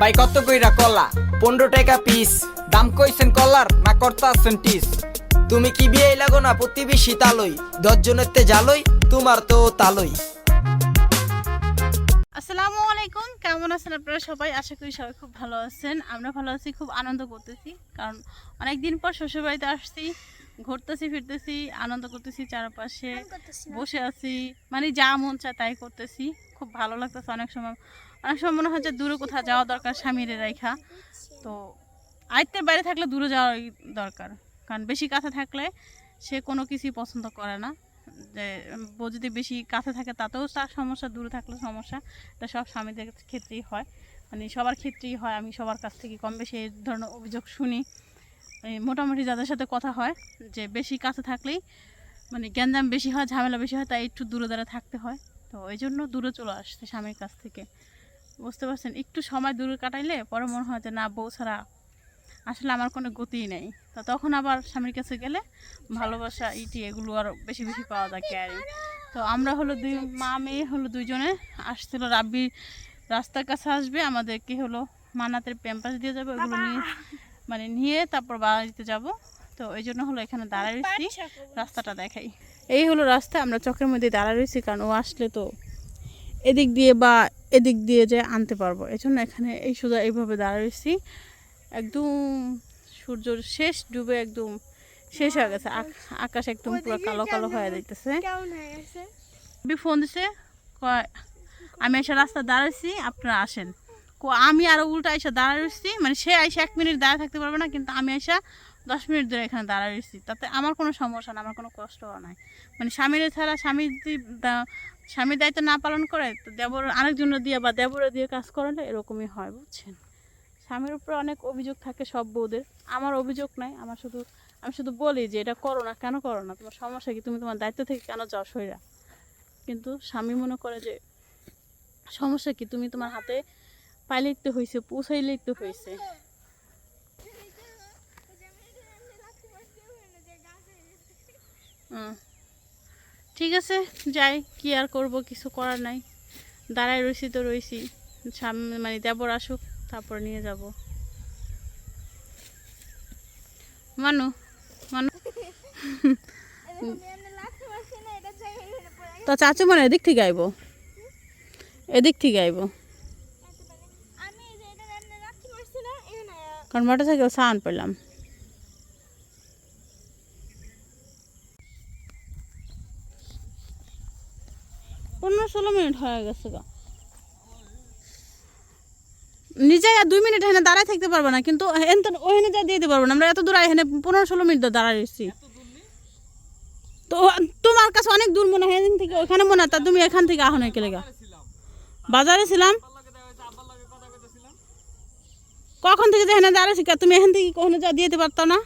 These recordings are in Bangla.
ভাই কত কইরা কলা? পনেরো টাকা পিস দাম কইছেন কলার না করতে আছেন টিস? তুমি কি বিয়ে লাগো না প্রতিবেশী তালই? দশজনের তে জালই তোমার তো তালই। আসসালামু আলাইকুম। কেমন আছেন আপনারা সবাই? আশা করি সবাই খুব ভালো আছেন। আমরা ভালো আছি খুব আনন্দ করতেছি। কারণ অনেক দিন পর শ্বশুরবাড়িতে আসছি ঘুরতেছি ফিরতেছি আনন্দ করতেছি চারপাশে বসে আছি। মানে যা মন চায় তাই করতেছি। খুব ভালো লাগতেছে অনেক সময়। অনেক সময় মনে হয় যে দূরে কোথাও যাওয়া দরকার স্বামীরে রেখা তো আয়ত্তের বাইরে থাকলে দূরে যাওয়াই দরকার। কারণ বেশি কাছে থাকলে সে কোনো কিছুই পছন্দ করে না। যে, বউ যদি বেশি কাছে থাকে তাতেও তার সমস্যা, দূরে থাকলে সমস্যা। এটা সব স্বামীদের ক্ষেত্রেই হয়। মানে সবার ক্ষেত্রেই হয়। আমি সবার কাছ থেকে কম বেশি এই ধরনের অভিযোগ শুনি। মোটামুটি যাদের সাথে কথা হয় যে বেশি কাছে থাকলেই মানে গ্যাঞ্জাম বেশি হয়, ঝামেলা বেশি হয়, তাই একটু দূরে দূরে থাকতে হয়। তো ওই জন্য দূরে চলে আসছে স্বামীর কাছ থেকে। বুঝতে পারছেন? একটু সময় দূরে কাটাইলে পরে মনে হয় যে না বউ ছাড়া আসলে আমার কোনো গতিই নেই। তো তখন আবার স্বামীর কাছে গেলে ভালোবাসা ইটি এগুলো আর বেশি বেশি পাওয়া যায় ক্যারি তো আমরা হলো দুই মা মেয়ে হলো দুইজনে আসছিল রাব্বি রাস্তার কাছে আসবে আমাদেরকে হলো মানাতের প্যাম্পাস দিয়ে যাবে ওগুলো নিয়ে মানে নিয়ে তারপর বাড়িতে যাব। তো এই জন্য হলো এখানে দাঁড়ায় রয়েছি রাস্তাটা দেখাই। এই হলো রাস্তা আমরা চকের মধ্যে দাঁড়ায় রয়েছি কারণ ও আসলে তো এদিক দিয়ে বা এদিক দিয়ে যে আনতে পারব। এই জন্য এখানে এই সোজা এইভাবে দাঁড়ায় রয়েছি একদম সূর্যর শেষ ডুবে একদম শেষ হয়ে গেছে। আক- আকাশ একদম পুরো কালো কালো হয়ে যাইতেছে। বি ফোন দিছে কয় আমি এসে রাস্তা দাঁড়াইছি আপনারা আসেন। কো আমি আরও উল্টা এসে দাঁড়াইছি মানে সে এসে এক মিনিট দাঁড়ায় থাকতে পারবে না কিন্তু আমি এসে দশ মিনিট ধরে এখানে দাঁড়াইছি। তাতে আমার কোনো সমস্যা না আমার কোনো কষ্ট নাই। মানে স্বামীর ছাড়া স্বামী যদি স্বামীর দায়িত্ব না পালন করে তো দেবর আরেকজনের দিয়ে বা দেবরে দিয়ে কাজ করালে এরকমই হয়, বুঝছেন? স্বামীর উপরে অনেক অভিযোগ থাকে সব বউদের। আমার অভিযোগ নাই, আমার শুধু, আমি শুধু বলি যে এটা করো না, কেন করো না? তোমার সমস্যা কি? তুমি তোমার দায়িত্ব থেকে কেন যাও সইরা? কিন্তু স্বামী মনে করে যে সমস্যা কি? তুমি তোমার হাতে পাইলেই তো হয়েছে পৌঁছাইলেই তো হয়েছে হুম। ঠিক আছে যাই কি আর করব কিছু করার নাই। দাঁড়ায় রয়েছি তো রয়েছি সামনে মানে দেবর আসুক তারপর নিয়ে যাব। মানু মানু। তো চাচু মানে এদিক থেকে আইব। এদিক থেকে আইব। কারণ মোটর সাইকেল সাউন্ড পেলাম পনেরো ষোলো মিনিট হয়ে গেছে গা। নিজে দুই মিনিট এখানে দাঁড়ায় থাকতে পারব না, কিন্তু ওখানে যা দিয়ে দিতে পারব না। আমরা এত দূর এখানে পনেরো ষোলো মিনিট দাঁড়ায় রয়েছি। তো তোমার কাছে অনেক দূর মনে হয়, এখান থেকে ওখানে মনে হয় তুমি এখান থেকে আহনে কেলে গা। বাজারে ছিলাম। কখন থেকে যে এখানে দাঁড়াইছি তুমি এখান থেকে কখনো যা দিয়ে দিতে পারতো না?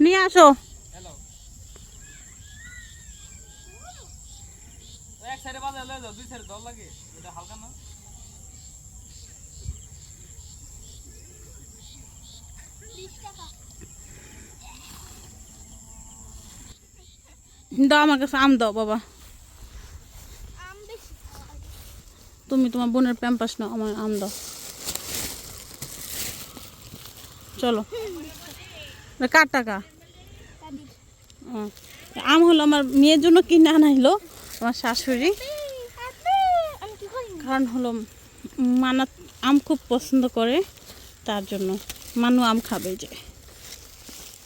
নিয়ে আসো এক সাইডে সাইডে দল লাগে? এটা হালকা না? দাও আমার কাছে আম দাও বাবা। তুমি তোমার বোনের প্যাম্পাস নাও আমার আম দাও। চলো। কার টাকা? আম হলো আমার মেয়ের জন্য কিনে আনাইলো আমার শাশুড়ি। কারণ হলো মানা আম খুব পছন্দ করে তার জন্য মানু আম খাবে যে।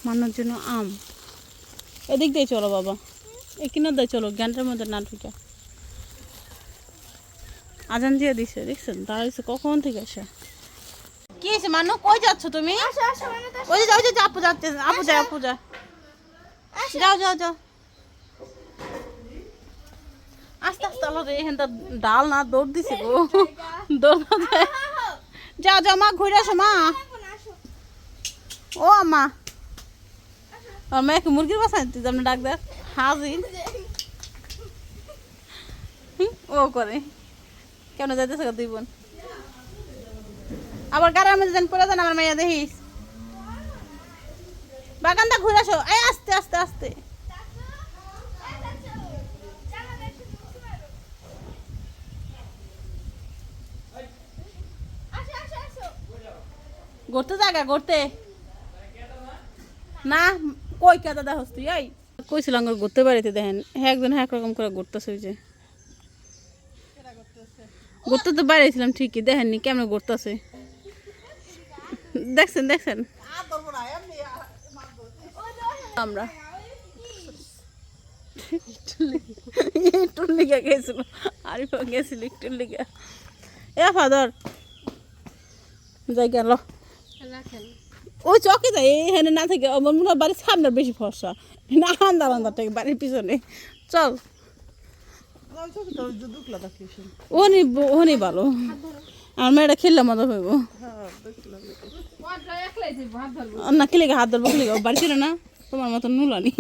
মানুর জন্য আম। এদিক দিয়ে চলো বাবা। এখানে দিয়ে চলো জ্ঞানটার মধ্যে না ঢুকে। আজান দিয়ে দিছে দেখছেন? দাঁড়িয়েছে কখন থেকে এসে কি হয়েছে মানু? কই যাচ্ছ তুমি? ওই যে যাও যে আপু যাচ্ছে আপু যায় আপু যায়। যাও যাও যাও। আস্তে আস্তে আলো রে এখান ডাল না, দৌড় দিছে গো। দৌড়। যাও যাও মা, ঘুরে আসো, মা। ও, মা। আর মেয়েকে মুরগির বাসা তুই যেমন ডাক দেখ। হাজির। ও করে। কেন যাইতেছে দুই বোন? আবার গাড়ির মধ্যে যেন পড়ে যান আমার মেয়ে দেখিস। বাগানটা ঘুরে আসো। এই, আস্তে আস্তে আস্তে। ঘুরতে জায়গা ঘুরতে না, কই কে দাদা হস তুই? এই। কইছিলাম ঘুরতে বাড়িতে, দেখেন হ্যাঁ একজন হ্যাঁ একরকম করে ঘুরতেছে ওই যে। ঘুরতে তো বাড়িয়েছিলাম ঠিকই দেখেননি কেমন ঘুরতেছে দেখছেন দেখছেন? আমরা। লিগে গেছিল, আরিফা লিগে। এ ফাদার, যাই গেল। ওই চকে যাই এখানে না থেকে আমার মনে হয় বাড়ির সামনে বেশি ফর্সা। না, আন্দার আন্দার থেকে বাড়ির পিছনে। চল। ওনি ওনি ভালো। আমার মেয়েটা খেললে মজা হইব না, খেলে হাত ধরবো, খেলে বাড়ি ছিল না। তোমার মতো নুলানি।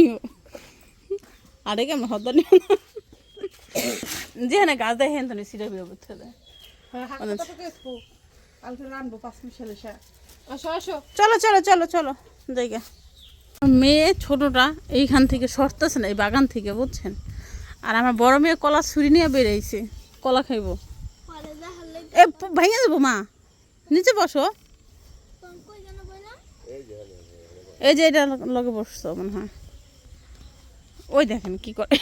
আরে কেমন হদ নিও না যেখানে গাছ দেয়, হেন তো সিরা করতে দেয় চলো চলো চলো চলো জায়গা মেয়ে ছোটটা এইখান থেকে সরতেছে না এই বাগান থেকে বুঝছেন? আর আমার বড় মেয়ে কলা ছুরি নিয়ে বেরিয়েছে কলা খাইব। এ ভেঙে যাব মা। নিচে বসো। এই যে এটা লগে বসছো মনে হয়। ওই দেখেন কি করে।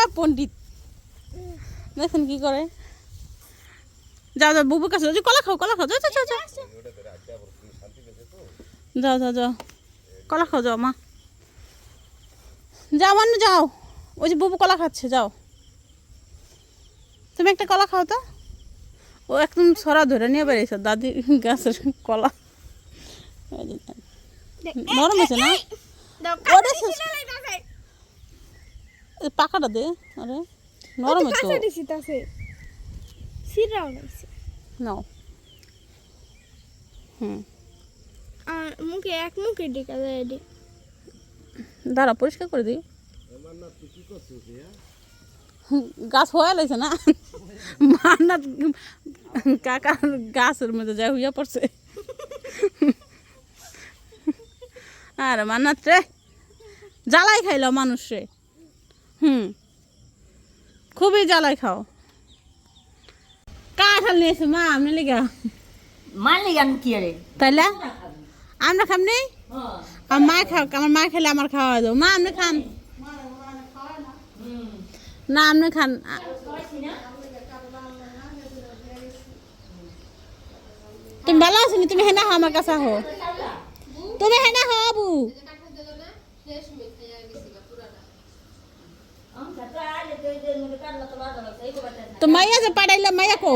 এ পণ্ডিত। দেখেন কি করে। যাও যাও বুবুর কাছে যাও, যে কলা খাও কলা খাও যাও যাও যাও যাও। যাও যাও কলা খাও যাও মা। যাও মানে যাও। ওই যে বুবু কলা খাচ্ছে যাও। তুমি একটা কলা খাও তো। ও একদম সরা ধরে নিয়ে বেরিয়েছে। দাদি গাছের কলা। নরম হয়েছে না? ওটা পাকাটা দে আরে। নরম হতো নাও হুম। আর মুখে এক মুখে ঢেকা যায় এটি দাঁড়া পরিষ্কার করে দিই। গাছ হয়ে লাগছে না? মান্নাত কাকা গাছের মধ্যে যা হইয়া পড়ছে। আর মান্নাত রে জ্বালাই খাইল মানুষ রে হুম। খুবই জ্বালাই খাও। কাঁঠাল নিয়েছে মা আপনি লিগা। মানলি গান কি রে তাইলে? আমরা খাম নেই আমার মা খা আমার মা খেলে আমার খাওয়া দেবো মা আপনি খান না আপনি খান তুমি ভালো আছো তুমি হেনা হো আমার কাছে হো তুমি হেনা হো আবু তো মাইয়া যে পাঠাইলে মাইয়া কো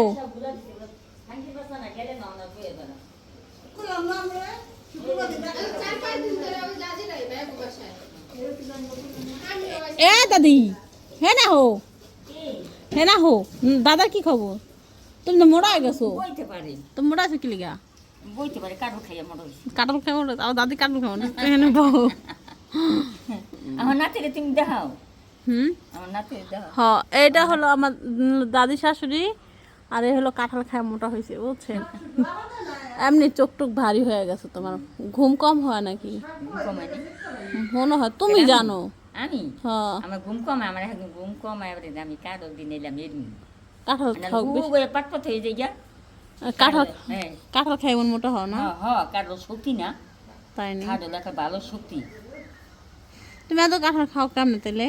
এ দাদি হে না হো হে না হো হুম, দাদার কি খবর তুমি তো মোড়া হয়ে গেছো বইতে পারে তো মোড়া আছে কি লিগা বইতে পারে কাঠু খাইয়া মনে হয়েছে কাটল খাব না আর দাদি কাটল খাব না এখানে বউ আমার নাতিরে তুমি দেখাও হুম? আমার নাতিরে দেখাও হ এইটা হলো আমার দাদি শাশুড়ি আর এই হলো কাঁঠাল খায় মোটা হয়েছে বুঝছেন? এমনি চোখ টোক ভারী হয়ে গেছে তোমার। ঘুম কম হয় নাকি? মনে হয় তুমি জানো। আমি? হ্যাঁ আমার ঘুম কম আমার এখন ঘুম কম এবারে আমি কারও দিন এলাম এরমি কাঁঠাল খাও বেশি। পাটপথ হয়ে যাই গা কাঁঠাল হ্যাঁ। কাঁঠাল খাই এমন মোটা হও না? হ হ কারও শক্তি না। তাই না? কারও দেখা ভালো শক্তি। তুমি এত কাঁঠাল খাও কেমনে তাহলে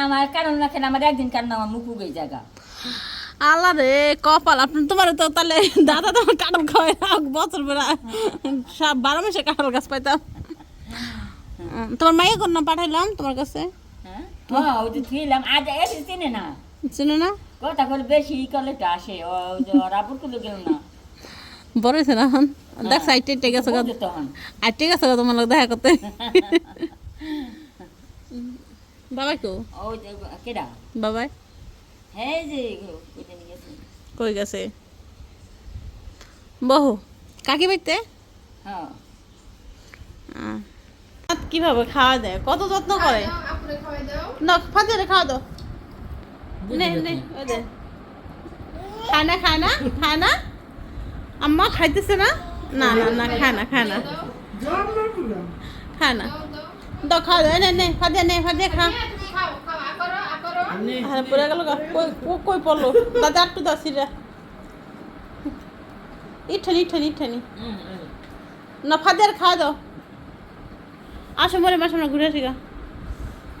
আমার কারণ না কেন আমার একদিন কারণ আমার মুখ উগে জায়গা আল্লাহ রে কপাল আপনি তোমার তো তাহলে দাদা তোমার কাঁঠাল খাওয়াই বছর বেড়া সব বারো মাসে কাঁঠাল গাছ পাইতাম। তোমার মাইয়া কোন না পাঠাইলাম তোমার কাছে। হ্যাঁ? চিনে না। চিনো না? কথা করে বেশি কলে আসে গেল না। বড় দেখ সাইডে টেক আর ঠিক আছে তোমার দেখা করতে। বাবাই কো? ওই কেডা? বাবাই? হ্যাঁ যে কই গেছে? বহু কাকি বাইতে হ্যাঁ। কীভাবে খাওয়া দেয়? কত যত্ন করে? না ফাঁদে খাওয়া দাও। খায় না খায় না খায় না? আম্মা খাইতেছে না? না না না খায় না খায় না। খায় না। খাওয়া দাও নে নে ফাঁদে নে ফাঁদে খা আরে পড়ে গেল। কই পড়ল দাদা একটু দাও ইঠানি ইঠানি ইঠানি না ফাদের খাওয়া দাও আসো মরে মাসে আমরা ঘুরে আসি গা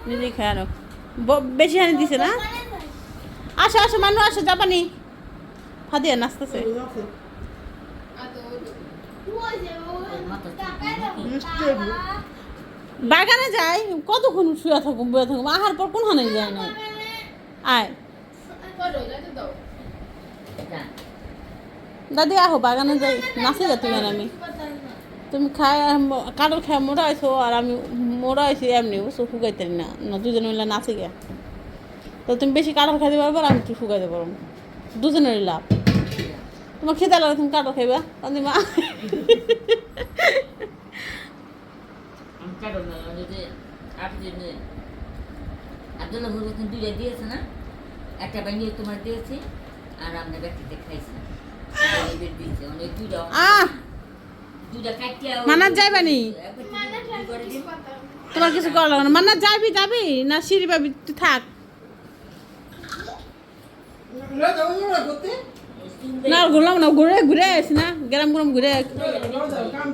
নিজেই খায় ব- বেশি হানি দিছে না আসো আসো মানুষ আসো জাপানি ফাদিয়া নাচতেছে বাগানে যাই, কতক্ষণ শুয়ে থাকুম বয়ে থাকুম আহার পর কোন হানে যায় না? আয়। দাদি, আহো, বাগানে যাই। নাচে যা তুমি আমি। তুমি খায় কাটল খায়, মোড়া আইছো, আর আমি মোড়া আইছি এমনি, বুঝছ, শুকাইতে না। না, দুজনে মিলে নাচে গে তো তুমি বেশি কাটল খাইতে পারব আমি একটু ফুগাইতে পারব। দুজনেরই লাভ। তোমার খেতে লাগে তুমি কাটল খাইবা। মা কারণ না ওই যে আপনি আব্দুল্লাহ হুজুর কিন্তু দুইটা দিয়েছে না একটা বানিয়ে তোমার দিয়েছি আর আমরা ব্যক্তিতে খাইছি। দিন। তোমার কিছু করা লাগবে না। মান্না যাবি যাবি? না সিঁড়ি পাবি তুই থাক। না ঘুরলাম না ঘুরে ঘুরে আসি না। গেলাম গেলাম ঘুরে।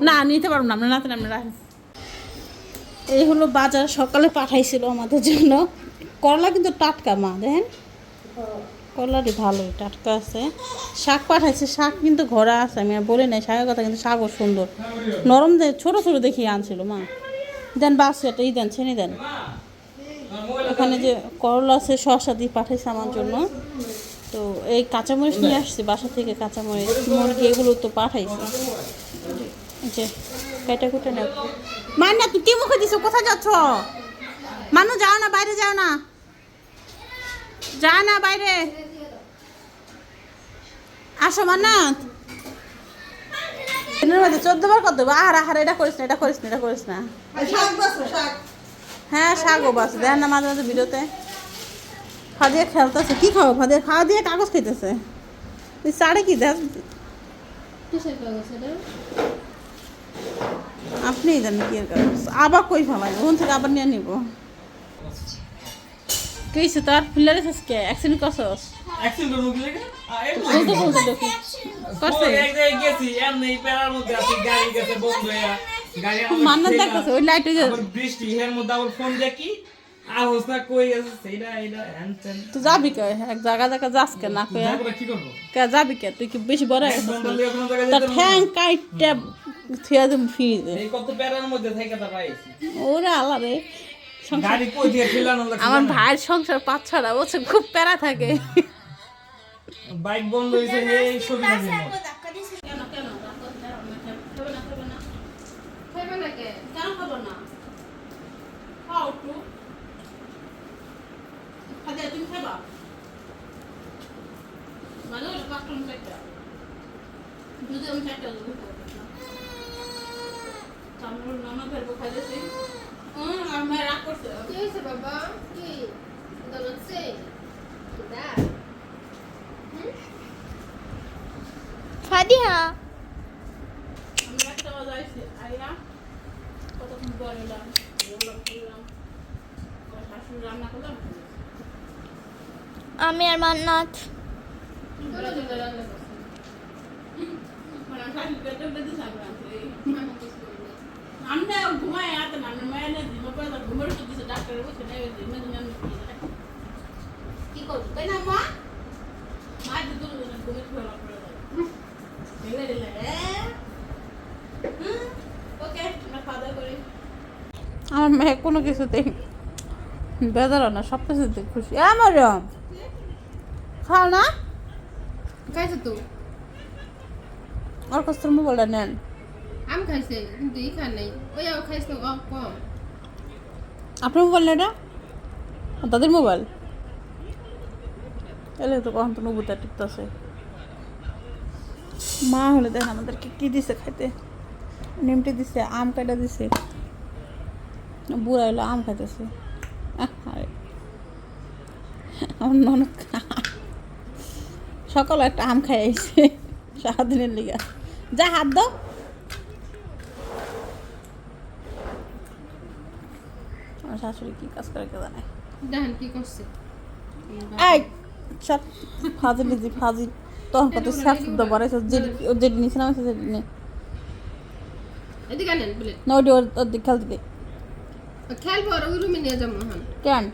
না নিতে পারব না আমরা নাতে আমরা রাখি এই হলো বাজার, সকালে পাঠাইছিল আমাদের জন্য। করলা কিন্তু টাটকা, মা, দেখেন? করলাটি ভালোই, টাটকা আছে। শাক পাঠাইছে, শাক কিন্তু ঘোরা আছে, আমি আর বলি নাই, শাকের কথা কিন্তু শাকও সুন্দর। নরম দে ছোটো ছোটো দেখিয়ে আনছিল, মা। দেন বাস এটা দেন, ছেনি দেন। ওখানে যে করলা আছে, শসা দিয়ে পাঠাইছে আমার জন্য। তো এই কাঁচামরিচ নিয়ে আসছি, বাসা থেকে কাঁচামরিচ, মুরগি, এগুলো তো পাঠাইছে। যে, কেটে কুটে নেব। মান্না তুই কি মুখে দিছো? কোথায় যাচ্ছ? মানু যাও না বাইরে যাও না। যা না বাইরে। আসো মান্নাত দিনের মধ্যে চোদ্দ বার কত আহার আহার এটা করিস না এটা করিস না এটা করিস না। হ্যাঁ শাকও বাস। দেন না মাঝে মাঝে ভিডিওতে। ফাদিয়া খেলতেছে। কি খাব? ফাদিয়া খাওয়া দিয়ে কাগজ খাইতেছে। তুই সাড়ে কি দেখ? আপনিই জানেন কি আবার কই ফেলাই ওখান থেকে আবার নিয়ে নিব। কি হয়েছে তার? ফিল্লারে কে অ্যাক্সিডেন্ট করছস? অ্যাক্সিডেন্ট করব কি লাগে? এই তো বলতে বলতে দেখি করছে? এক জায়গায় গেছি, এমনি এই মধ্যে আছি, গাড়ি গেছে বন্ধ হইয়া। গাড়ি আমার মান্নাত ওই লাইট ওই যে বৃষ্টি, এর মধ্যে আবার ফোন দেখি, আওয়াজ না কই আছে, সেইটা, এইটা, হ্যান তুই যাবি কে? এক জায়গা জায়গা যাস কে না তারপরে কি করব? কে যাবি কে? তুই কি বেশি বড় হয়ে গেছিস ঠ্যাং কাইটটা থুয়া দিম ফ্রিজে এই কত প্যারার মধ্যে থেকে তা পাইছি। ওরে আলা রে গাড়ি কই দিয়ে ফেলানো লাগছে আমার ভাইয়ের সংসার পাঁচ ছড়া বছর খুব প্যারা থাকে। বাইক বন্ধ হয়েছে এই ছবি নাকি মোর। কেন কেন খাবে না কেন খাব না খাও একটু খাদে তুমি খাবা মানে ওটা পাঁচটা আমি চারটা দুধে আমি চারটা দেবো চামড় নামা ফেলব খাইতেছি হুম আমি রাগ করছে কি হয়েছে বাবা কি দল হচ্ছে দা ফাদিয়া আমি একটা বাজাইছি আইয়া কতক্ষণ পর এলাম এগুলো করলাম আমার শাশুড়ি রান্না করলাম আমি আর মান্নাত। চলো চলো রান্না করছি মানে আমার ঘুমাই আতে না আমি মায়ের না পরে তো ঘুমের দিছে ডাক্তার বলছে না এই দিন দিন কি করব? তাই না, মা যে দুটো দিন ঘুমে শুয়ে পড়ে যায় দিলে দিলে ওকে আমরা খাওয়া দাওয়া করি আমার মেয়ে কোনো কিছুতেই। বেদারও না সব কিছুতে খুশি। আমার খাও না। খাইছে তো? মোবাইলটা নেন। আম খাইছে কিন্তু ই খান নাই। ওই খাইছে কম আপনার মোবাইল না তাদের মোবাইল? এলে তো কখন তো নবুতা টিপতেছে। মা হলে দেখ আমাদেরকে কি দিছে খাইতে। নিমটি দিছে আম কাটা দিছে। বুড়া হলো আম খাইতেছে। আমার ননদ সকালে একটা আম খাই আইছে সারাদিনের লিগা। যা হাত দাও। আমার শাশুড়ি কি কাজ করে কে জানে। দেখেন কি করছে। এই সব ফাজিল তখন কত শুদ্ধ নিচে নে এদিকে আনেন ওর দিকে খেলতে খেলব আর ওই রুমে নিয়ে যাব হ্যাঁ কেন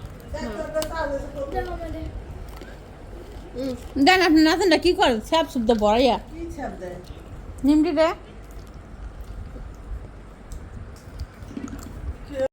দেন আপনি নাচনটা কি করেন? স্যাপ শুদ্ধ বড়াইয়া। নিমটি রে